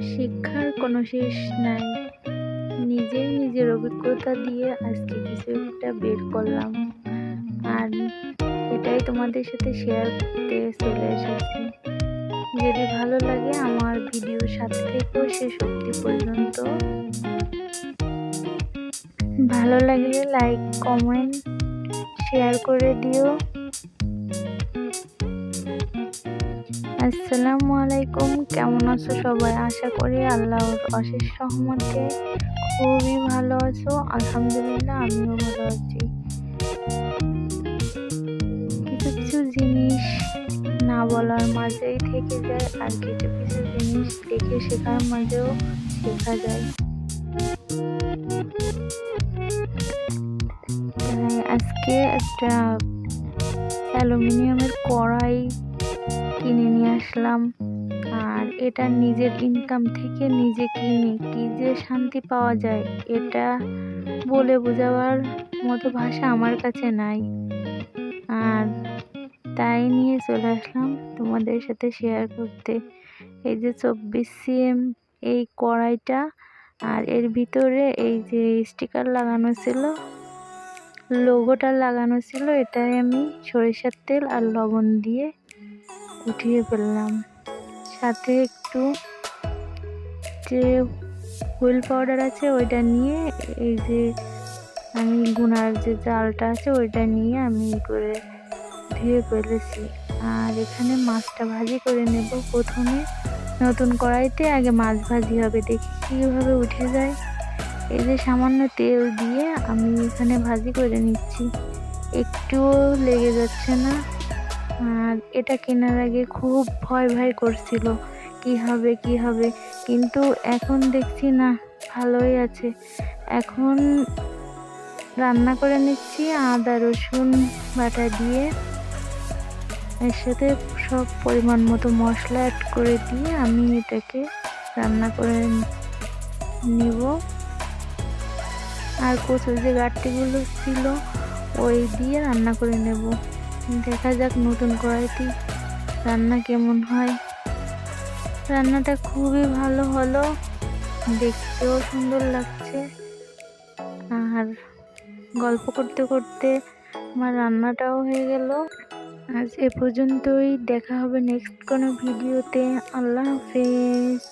শিক্ষার কোনো শেষ নাই। নিজেই নিজের অভিজ্ঞতা দিয়ে আজকে কিছু একটা বের করলাম। আর এটাই তোমাদের সাথে শেয়ার করতে চলে এসেছি। যদি ভালো লাগে আমার ভিডিওর সাথে থেকেও শেষ অবধি পর্যন্ত। ভালো লাগলে লাইক কমেন্ট শেয়ার করে দিও। আসসালামু আলাইকুম। কেমন আছো সবাই? আশা করি আল্লাহর অশেষ সহমতে খুবই ভালো আছো। আলহামদুলিল্লাহ, আমিও ভালো আছি। কিছু কিছু জিনিস না বলার মাঝেই থেকে যায় আর কিছু কিছু জিনিস দেখে শেখার মাঝেও শেখা যায়। আজকে একটা অ্যালুমিনিয়ামের কড়াই কিনে নিয়ে আসলাম। আর এটা নিজের ইনকাম থেকে নিজে কিনে কি যে শান্তি পাওয়া যায়, এটা বলে বোঝাবার মতো ভাষা আমার কাছে নাই। আর তাই নিয়ে চলে আসলাম তোমাদের সাথে শেয়ার করতে। এই যে চব্বিশ সিএম এই কড়াইটা আর এর ভিতরে এই যে স্টিকার লাগানো ছিল লোগোটা লাগানো ছিল, এটাই আমি সরিষার তেল আর লবণ দিয়ে উঠিয়ে ফেললাম। সাথে একটু যে হুইল পাউডার আছে, ওইটা নিয়ে এই যে আমি গুনার যে জালটা আছে, ওইটা নিয়ে আমি করে ধুয়ে ফেলেছি। আর এখানে মাছটা ভাজি করে নেব। প্রথমে নতুন কড়াইতে আগে মাছ ভাজি হবে। দেখি কীভাবে উঠে যায়। এই যে সামান্য তেল দিয়ে আমি এখানে ভাজি করে নিচ্ছি। একটুও লেগে যাচ্ছে না। আর এটা কেনার আগে খুব ভয় ভয় করছিল। কি হবে কি হবে? কিন্তু এখন দেখছি না, ভালোই আছে। এখন রান্না করে নিচ্ছি আদা, রসুন বাটা দিয়ে। এর সাথে সব পরিমাণ মতো মশলা অ্যাড করে দিয়ে আমি এটাকে রান্না করে নিব। আর কচুর যে গাঠটিগুলো ছিল, ওই দিয়ে রান্না করে নেব। দেখা যাক নতুন কড়াইটি রান্না কেমন হয়। রান্নাটা খুবই ভালো হলো, দেখতেও সুন্দর লাগছে। আর গল্প করতে করতে আমার রান্নাটাও হয়ে গেল। আজ এ পর্যন্তই, দেখা হবে নেক্সট কোনো ভিডিওতে আল্লাহ হাফেজ।